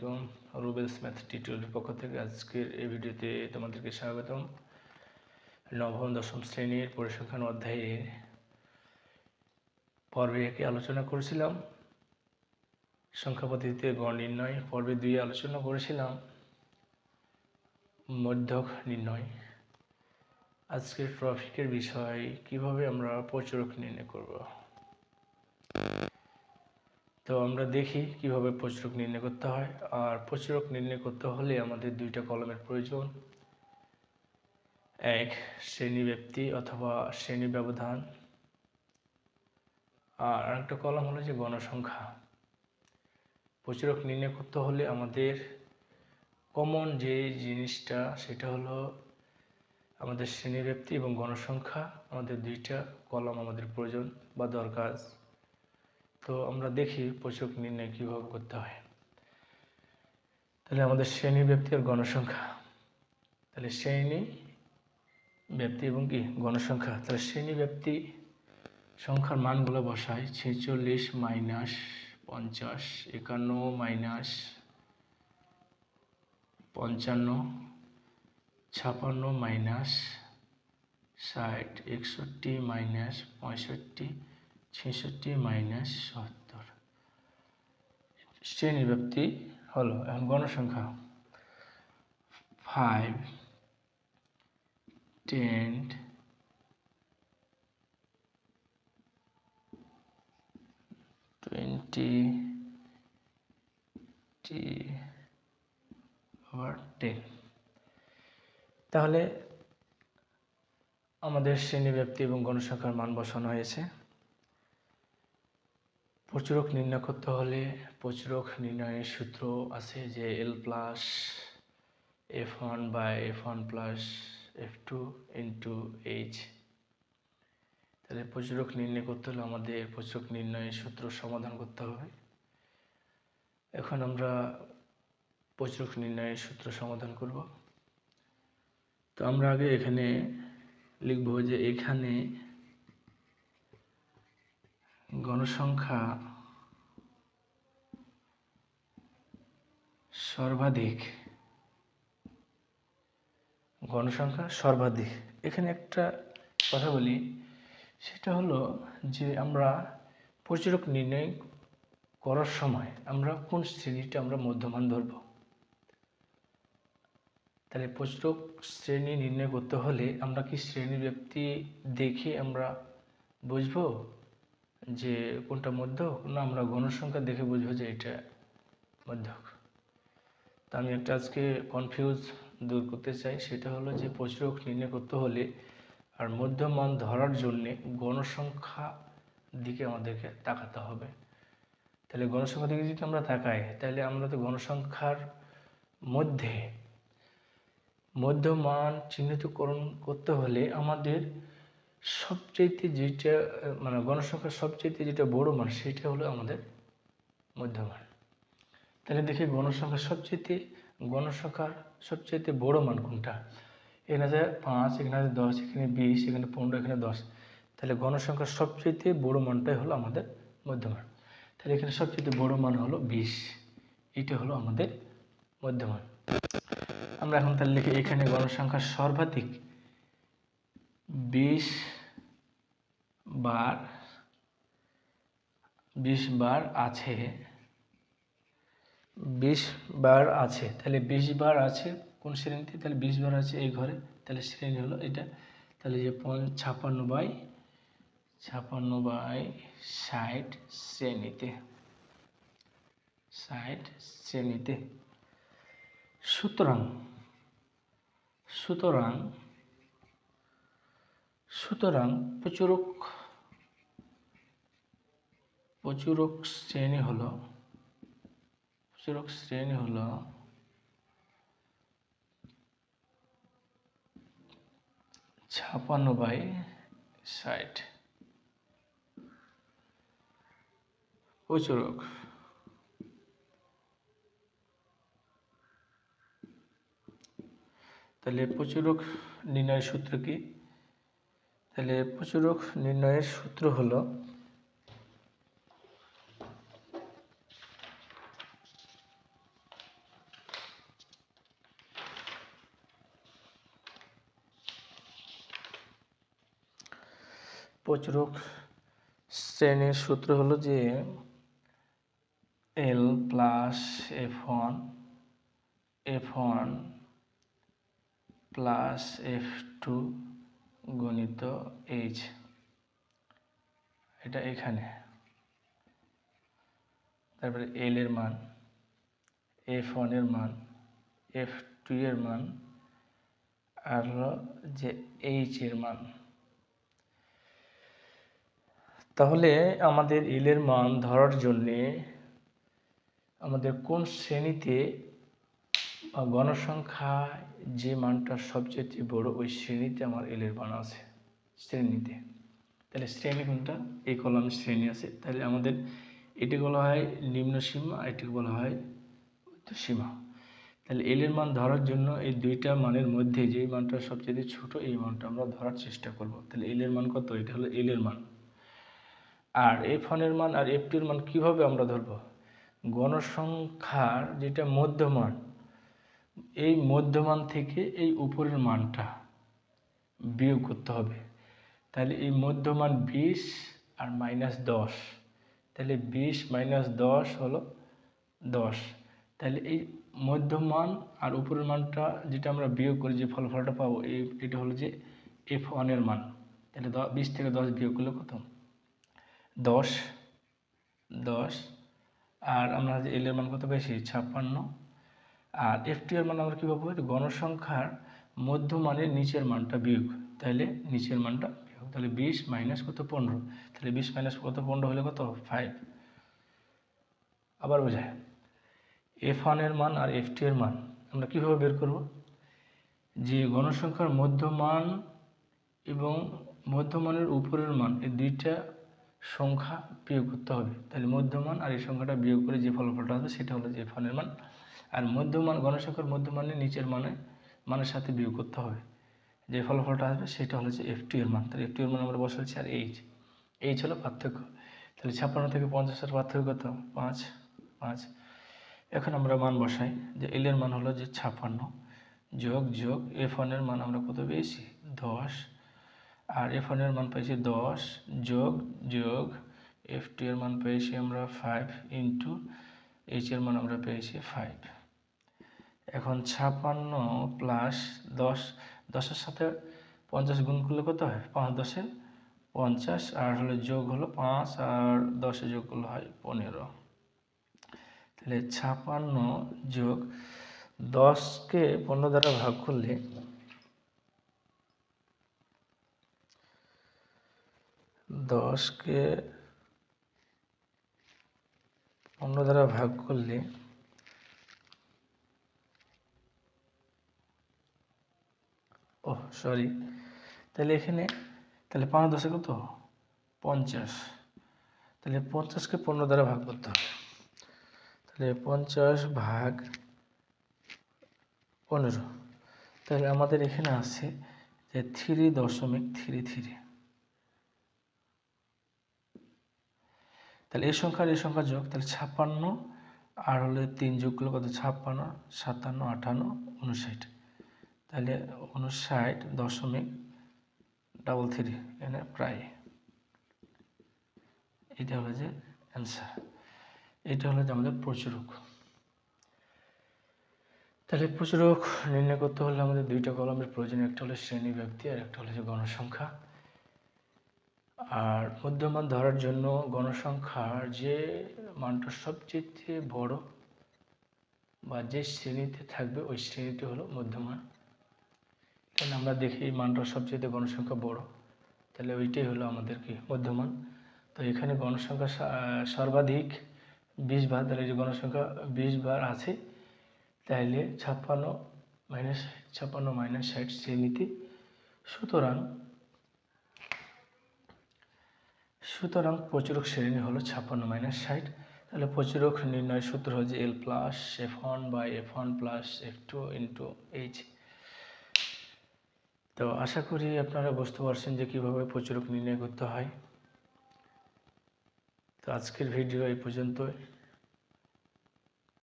আলাইকুম রুবেলস ম্যাথ পক্ষ থেকে আজকের এই ভিডিওতে তোমাদেরকে স্বাগতম। নবম, দশম শ্রেণির পরিসংখ্যান অধ্যায়ের পর্বে একে আলোচনা করেছিলাম। সংখ্যা পদ্ধতিতে গড় নির্ণয় পর্বে দুই আলোচনা করেছিলাম। মধ্যক নির্ণয়। আজকের ট্রফিকের বিষয়, কীভাবে আমরা প্রচুরক নির্ণয় করব? তো আমরা দেখি কীভাবে প্রচুরক নির্ণয় করতে হয়। আর প্রচুরক নির্ণয় করতে হলে আমাদের দুইটা কলমের প্রয়োজন। এক, শ্রেণি ব্যক্তি অথবা শ্রেণি ব্যবধান। আর আরেকটা কলম হলো যে গণসংখ্যা। প্রচুরক নির্ণয় করতে হলে আমাদের কমন যে জিনিসটা, সেটা হলো আমাদের শ্রেণি ব্যক্তি এবং গণসংখ্যা। আমাদের দুইটা কলম আমাদের প্রয়োজন বা দরকার। তো আমরা দেখি পোষক নির্ণয় কীভাবে করতে হয়। তাহলে আমাদের শ্রেণি ব্যক্তি আর গণসংখ্যা। তাহলে শ্রেণি ব্যক্তি এবং কি? গণসংখ্যা। তাহলে শ্রেণি ব্যক্তি সংখ্যার মানগুলো বসায় ছেচল্লিশ মাইনাস পঞ্চাশ, একান্ন মাইনাস পঞ্চান্ন, ছাপান্ন মাইনাস ষাট, একষট্টি মাইনাস পঁয়ষট্টি ছেষট্টি মাইনাস সত্তর। শ্রেণি ব্যক্তি হলো এখন গণসংখ্যা। ফাইভ টেন টোয়েন্টি টি আবার টেন তাহলে আমাদের শ্রেণি ব্যক্তি এবং গণসংখ্যার মান বসানো হয়েছে। প্রচুরক নির্ণয় করতে হলে প্রচুরক নির্ণয়ের সূত্র আছে যে L plus F one by F one plus F two into H তাহলে প্রচুরক নির্ণয় করতে হলে আমাদের প্রচুরক নির্ণয়ের সূত্র সমাধান করতে হবে। এখন আমরা প্রচুরক নির্ণয়ের সূত্র সমাধান করব। তো আমরা আগে এখানে লিখব যে এখানে গণসংখ্যা সর্বাধিক। গণসংখ্যা সর্বাধিক। এখানে একটা কথা বলি, সেটা হলো যে আমরা প্রচুরক নির্ণয় করার সময় আমরা কোন শ্রেণীটা আমরা মধ্যমান ধরব? তাহলে প্রচুরক শ্রেণি নির্ণয় করতে হলে আমরা কি শ্রেণি ব্যক্তি দেখে আমরা বুঝব? যে কোনটা মধ্যক? না, আমরা গণসংখ্যা দেখে বুঝব যে এটা মধ্যক। তা আমি একটা আজকে কনফিউজ দূর করতে চাই। সেটা হলো যে প্রচুরক নির্ণয় করতে হলে আর মধ্যমান ধরার জন্যে গণসংখ্যা দিকে আমাদেরকে তাকাতে হবে। তাহলে গণসংখ্যা দিকে যদি আমরা তাকাই, তাহলে আমরা তো গণসংখ্যার মধ্যে মধ্যমান চিহ্নিতকরণ করতে হলে আমাদের সবচাইতে যেটা মানে গণসংখ্যার সবচাইতে যেটা বড় মান, সেটা হলো আমাদের মধ্যমান। তাহলে দেখি গণসংখ্যার সবচাইতে গণসংখ্যার সবচাইতে বড় মান কোনটা? এখানে আছে পাঁচ, এখানে আছে দশ, এখানে বিশ, এখানে পনেরো, এখানে দশ। তাহলে গণসংখ্যার সবচাইতে বড় মানটাই হলো আমাদের মধ্যমান। তাহলে এখানে সবচেয়ে বড় মান হলো বিশ। এটা হলো আমাদের মধ্যমান। আমরা এখন তাহলে লিখি এখানে গণসংখ্যার সর্বাধিক বিশ বার বিশ বার আছে। বিশ বার আছে। তাহলে বিশ বার আছে কোন শ্রেণীতে? তাহলে বিশ বার আছে এই ঘরে। তাহলে শ্রেণি হলো এটা। তাহলে যে ছাপান্ন বাই ছাপান্ন বাই ষাট শ্রেণীতে। ষাট শ্রেণীতে। সুতরাং সুতরাং সুতরাং প্রচুরক প্রচুরক শ্রেণি হলো, প্রচুরক শ্রেণি হল ছাপান্ন বাই ষাট। প্রচুরক। তাহলে প্রচুরক নির্ণয় সূত্র কি? তাহলে প্রচুরক নির্ণয়ের সূত্র হলো প্রচুরক শ্রেণির সূত্র হলো যে L plus F one F one plus F two গণিত এইচ এটা এখানে। তারপরে এল এর মান এফ ওয়ানের মান এফ টু এর মান, আর হলো যে এইচ এর মান। তাহলে আমাদের এল এর মান ধরার জন্যে আমাদের কোন শ্রেণীতে বা গণসংখ্যা যে মানটা সবচেয়ে বড় ওই শ্রেণীতে আমার এল এর মান আছে, শ্রেণীতে। তাহলে শ্রেণি কোনটা? এই কলাম শ্রেণি আছে। তাহলে আমাদের এটি বলা হয় নিম্ন সীমা, আর এটিকে বলা হয় উচ্চ সীমা। তাহলে এল এর মান ধরার জন্য এই দুইটা মানের মধ্যে যে মানটা সবচেয়ে ছোট, এই মানটা আমরা ধরার চেষ্টা করব। তাহলে এল এর মান কত? এটা হলো এল এর মান। আর এফ ওয়ানের মান আর এফ টুর মান কীভাবে আমরা ধরবো? গণসংখ্যার যেটা মধ্যমান এই মধ্যমান থেকে এই উপরের মানটা বিয়োগ করতে হবে। তাহলে এই মধ্যমান বিশ আর মাইনাস দশ, তাহলে বিশ মাইনাস দশ হলো দশ। তাহলে এই মধ্যমান আর উপরের মানটা যেটা আমরা বিয়োগ করি যে ফলাফলটা পাবো এই এটা হলো যে এফ ওয়ানের মান। তাহলে বিশ থেকে দশ বিয়োগ করলে কত? দশ দশ। আর আমরা যে এল এর মান কত বেশি ছাপ্পান্ন। আর এফ টি এর মান আমরা কী পাবো? গণসংখ্যার মধ্যমানের নিচের মানটা বিয়োগ। তাহলে নিচের মানটা বিয়োগ। তাহলে বিশ মাইনাস কত? পনেরো। তাহলে বিশ মাইনাস কত? পনেরো হলে কত? ফাইভ আবার বোঝায়। এফ ওয়ানের মান আর এফ এর মান আমরা কীভাবে বের করব? যে গণসংখ্যার মধ্যমান এবং মধ্যমানের উপরের মান, এই দুইটা সংখ্যা বিয়োগ করতে হবে। তাহলে মধ্যমান আর এই সংখ্যাটা বিয়োগ করে যে ফলাফলটা হবে সেটা হলো যে ফানের মান। আর মধ্যমান গণসংখ্যার মধ্যমানের নিচের মানে মানের সাথে বিয়োগ করতে হবে। যে ফলাফলটা আসবে সেটা হলো যে এফ টু এর মান। তাহলে এফ টু এর মান আমরা বসাচ্ছি আর এইচ এইচ হলো পার্থক্য। তাহলে ছাপ্পান্ন থেকে পঞ্চাশের পার্থক্য কত? পাঁচ পাঁচ। এখন আমরা মান বসাই যে এল এর মান হলো যে ছাপ্পান্ন যোগ যোগ এফ ওয়ানের মান আমরা কত পেয়েছি? দশ। আর এফ ওয়ানের মান পেয়েছি দশ যোগ যোগ এফ টু এর মান পেয়েছি আমরা ফাইভ ইন্টু এইচ এর মান আমরা পেয়েছি ফাইভ এখন ছাপান্ন প্লাস দশ, দশের সাথে পঞ্চাশ গুণ করলে কত হয়? পাঁচ দশে পঞ্চাশ, আর হলো যোগ হলো পাঁচ, আর দশে যোগ করলে হয় পনেরো। তাহলে ছাপান্ন যোগ দশকে পনেরো দ্বারা ভাগ করলে দশকে পনেরো দ্বারা ভাগ করলে ও সরি তাহলে এখানে, তাহলে পাঁচ দশে কত? পঞ্চাশ। তাহলে পঞ্চাশকে পনেরো দ্বারা ভাগ করতে হবে। তাহলে পঞ্চাশ ভাগ পনেরো। তাহলে আমাদের এখানে আছে যে থ্রি দশমিক থ্রি থ্রি। তাহলে এই সংখ্যার এই সংখ্যা যোগ, তাহলে ছাপ্পান্ন, আর হলে তিন যোগ করলে কত? ছাপ্পান্ন, সাতান্ন আটান্ন উনষাট তাহলে উনষাট দশমিক ডাবল থ্রি এখানে প্রায়। এটা হলো যে অ্যান্সার এটা হলো যে আমাদের প্রচুরক। তাহলে প্রচুরক নির্ণয় করতে হলে আমাদের দুইটা কলমের প্রয়োজন একটা হলো শ্রেণি ব্যক্তি আর একটা হলো যে গণসংখ্যা। আর মধ্যমান ধরার জন্য গণসংখ্যার যে মানটা সবচেয়ে বড় বা যে শ্রেণীতে থাকবে, ওই শ্রেণীটি হলো মধ্যমান। তাহলে আমরা দেখি মানটা সবচেয়ে গণসংখ্যা বড়। তাহলে ওইটাই হলো আমাদের কি মধ্যমান। তো এখানে গণসংখ্যা সর্বাধিক বিশ বার তাহলে যে গণসংখ্যা বিশ বার আছে তাহলে ছাপ্পান্ন মাইনাস ছাপ্পান্ন মাইনাস ষাট শ্রেণীতে। সুতরাং সুতরাং প্রচুরক শ্রেণি হলো ছাপ্পান্ন মাইনাস ষাট। তাহলে প্রচুরক নির্ণয় সূত্র হচ্ছে L plus F one by F one plus F two into H তো আশা করি আপনারা বুঝতে পারছেন যে কীভাবে প্রচুরক নির্ণয় করতে হয়। তো আজকের ভিডিও এই পর্যন্তই।